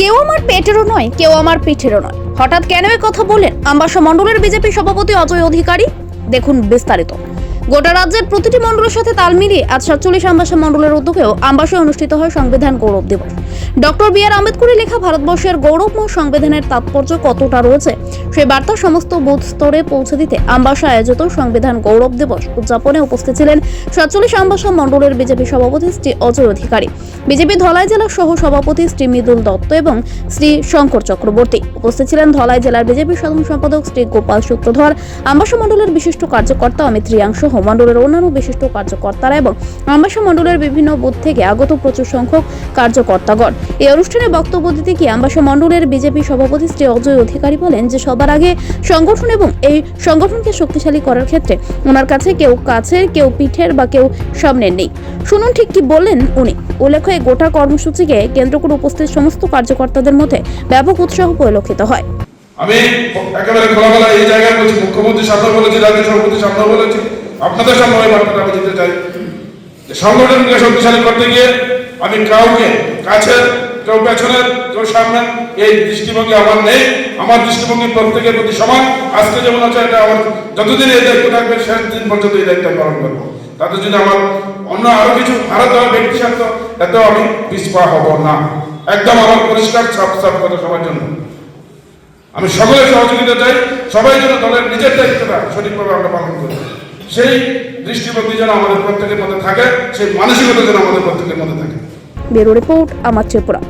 কেউ আমার পেটেরও নয়, কেউ আমার পিঠেরও নয়। হঠাৎ কেন এ কথা বলেন আম্বাসা মণ্ডলের বিজেপি সভাপতি অজয় অধিকারী? দেখুন বিস্তারিত। গোটা রাজ্যের প্রতিটি মণ্ডলের সাথে তাল মিলিয়ে আজ সাতচল্লিশ আম্বাসা মণ্ডলের উদ্যোগেও আম্বাসায় অনুষ্ঠিত হয় সংবিধান গৌরব দিবস। ডক্টর বি আর আম্বেদকরের লেখা ভারতবর্ষের গৌরবময় সংবিধানের তাৎপর্য কতটা রয়েছে সেই বার্তা সমস্ত বুথ স্তরে পৌঁছে দিতে আম্বাসা আয়োজিত সংবিধান গৌরব দিবস উদযাপনে উপস্থিত ছিলেন সাতচল্লিশ আম্বাসা মণ্ডলের বিজেপি সভাপতি শ্রী অজয় অধিকারী, বিজেপি ধলাই জেলা সহ সভাপতি শ্রী মৃদুল দত্ত এবং শ্রী শঙ্কর চক্রবর্তী। উপস্থিত ছিলেন ধলাই জেলার বিজেপি সাধারণ সম্পাদক শ্রী গোপাল সূত্রধর আম্বাসা মণ্ডলের বিশিষ্ট কার্যকর্তা অমিত রিয়াং সহ মণ্ডলের অন্যান্য বিশিষ্ট কার্যকর্তারা এবং আম্বাসা মণ্ডলের বিভিন্ন বুথ থেকে আগত প্রচুর সংখ্যক কার্যকর্তাগণ। এই অনুষ্ঠানে বক্তব্য দিতে গিয়ে আম্বাসা মণ্ডলের বিজেপি সভাপতি শ্রী অজয় অধিকারী বলেন যে সবার আগে সংগঠন এবং এই সংগঠনকে শক্তিশালী করার ক্ষেত্রে ওনার কাছে কেউ কাছের কেউ পিঠের বা কেউ সামনের নেই। শুনুন ঠিক কি বললেন উনি। উল্লেখ্য গোটা কর্মসূচিকে কেন্দ্র করে উপস্থিত সমস্ত কার্যকর্তাদের মধ্যে ব্যাপক উৎসাহ পরিলক্ষিত হয়। আমি একেবারে খোলামেলা এই জায়গায় বলছি মুখ্যমন্ত্রীর সামনে বলেছি রাজ্য সভাপতির সামনে বলেছি, আপনাদের সামনে ওই বার্তাটা আমি দিতে চাই। সংগঠনকে শক্তিশালী করতে গিয়ে আমি কাউকে কাছের কেউ পেছনের কেউ সামনে এই দৃষ্টিভঙ্গি আমার নেই। আমার দৃষ্টিভঙ্গি প্রত্যেকের প্রতি সমান। আজকে যেমন আছে, এটা আমার যতদিন এই দায়িত্ব থাকবে শেষ দিন পর্যন্ত এই দায়িত্ব পালন করব। তাতে যদি আমার অন্য আরও কিছু, আরও দেওয়া ব্যক্তি স্বার্থ, এতেও আমি পিছপা হব না। একদম আমার পরিষ্কার, সাফ সাফ কথা সবার জন্য। আমি সকলের সহযোগিতা চাই। সবাই যেন দলের নিজের দায়িত্বটা সঠিকভাবে আমরা পালন করি। সেই দৃষ্টিভঙ্গি যেন আমাদের প্রত্যেকের মধ্যে থাকে, সেই মানসিকতা যেন আমাদের প্রত্যেকের মধ্যে থাকে। ব্যুরো রিপোর্ট আমার ত্রিপুরা।